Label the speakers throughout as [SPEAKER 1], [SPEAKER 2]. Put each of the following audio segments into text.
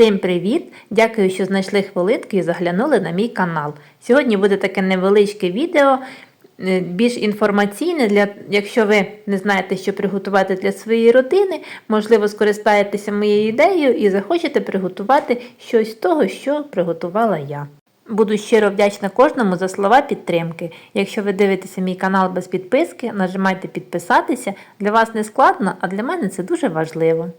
[SPEAKER 1] Всім привіт! Дякую, що знайшли хвилинку і заглянули на мій канал. Сьогодні буде таке невеличке відео, е, більш інформаційне, для, якщо ви не знаєте, що приготувати для своєї родини, можливо, скористаєтеся моєю ідеєю і захочете приготувати щось з того, що приготувала я. Буду щиро вдячна кожному за слова підтримки. Якщо ви дивитеся мій канал без підписки, нажимайте підписатися. Для вас не складно, а для мене це дуже важливо.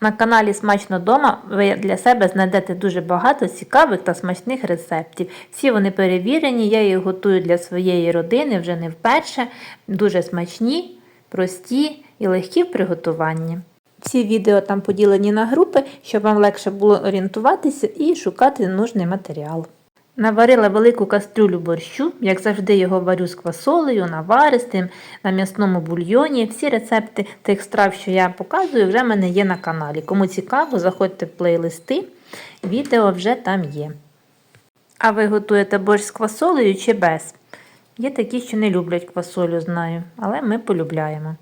[SPEAKER 1] На каналі Смачно дома ви для себе знайдете дуже багато цікавих та смачних рецептів. Всі вони перевірені, я їх готую для своєї родини вже не вперше. Дуже смачні, прості і легкі в приготуванні. Всі відео там поділені на групи, щоб вам легше було орієнтуватися і шукати нужний матеріал. Наварила велику кастрюлю борщу, як завжди його варю з квасолею, наваристим, на м'ясному бульйоні. Всі рецепти тих страв, що я показую, вже в мене є на каналі. Кому цікаво, заходьте в плейлисти, відео вже там є. А ви готуєте борщ з квасолею чи без? Є такі, що не люблять квасолю, знаю, але ми полюбляємо.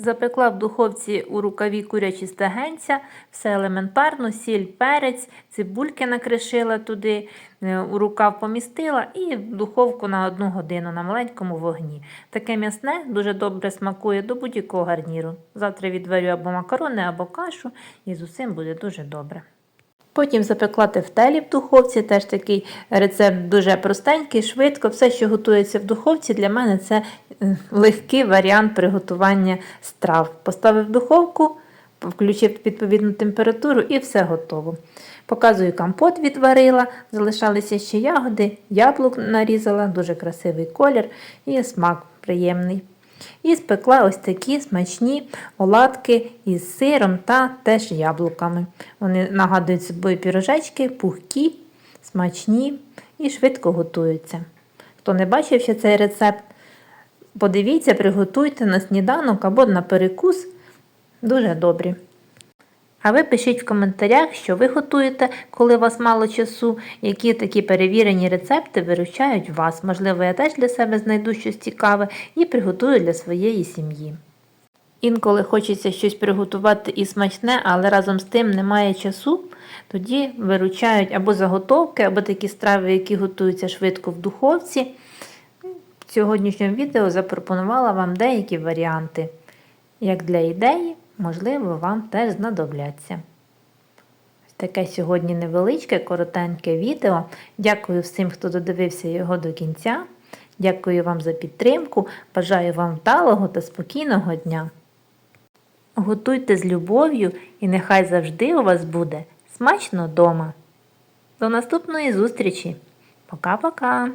[SPEAKER 1] Запекла в духовці у рукаві курячі стегенця, все елементарно, сіль, перець, цибульки накришила туди, е, у рукав помістила і в духовку на одну годину на маленькому вогні. Таке м'ясне дуже добре смакує до будь-якого гарніру. Завтра відварю або макарони, або кашу, і з усім буде дуже добре. Потім запекла тефтелі в духовці, теж такий рецепт дуже простенький, швидко. Все, що готується в духовці, для мене це легкий варіант приготування страв. Поставив духовку, включив відповідну температуру і все готово. Показую компот відварила, залишалися ще ягоди, яблук нарізала, дуже красивий колір і смак приємний. І спекла ось такі смачні оладки із сиром та теж яблуками. Вони нагадують собою пірожечки, пухкі, смачні і швидко готуються. Хто не бачив ще цей рецепт, подивіться, приготуйте на сніданок або на перекус. Дуже добрі. А ви пишіть в коментарях, що ви готуєте, коли у вас мало часу, які такі перевірені рецепти виручають вас. Можливо, я теж для себе знайду щось цікаве і приготую для своєї сім'ї. Інколи хочеться щось приготувати і смачне, але разом з тим немає часу, тоді виручають або заготовки, або такі страви, які готуються швидко в духовці. В сьогоднішньому відео запропонувала вам деякі варіанти, як для ідеї можливо, вам теж знадобляться. Ось таке сьогодні невеличке, коротеньке відео. Дякую всім, хто додивився його до кінця. Дякую вам за підтримку. Бажаю вам вдалого та спокійного дня. Готуйте з любов'ю і нехай завжди у вас буде смачно дома. До наступної зустрічі. Пока-пока!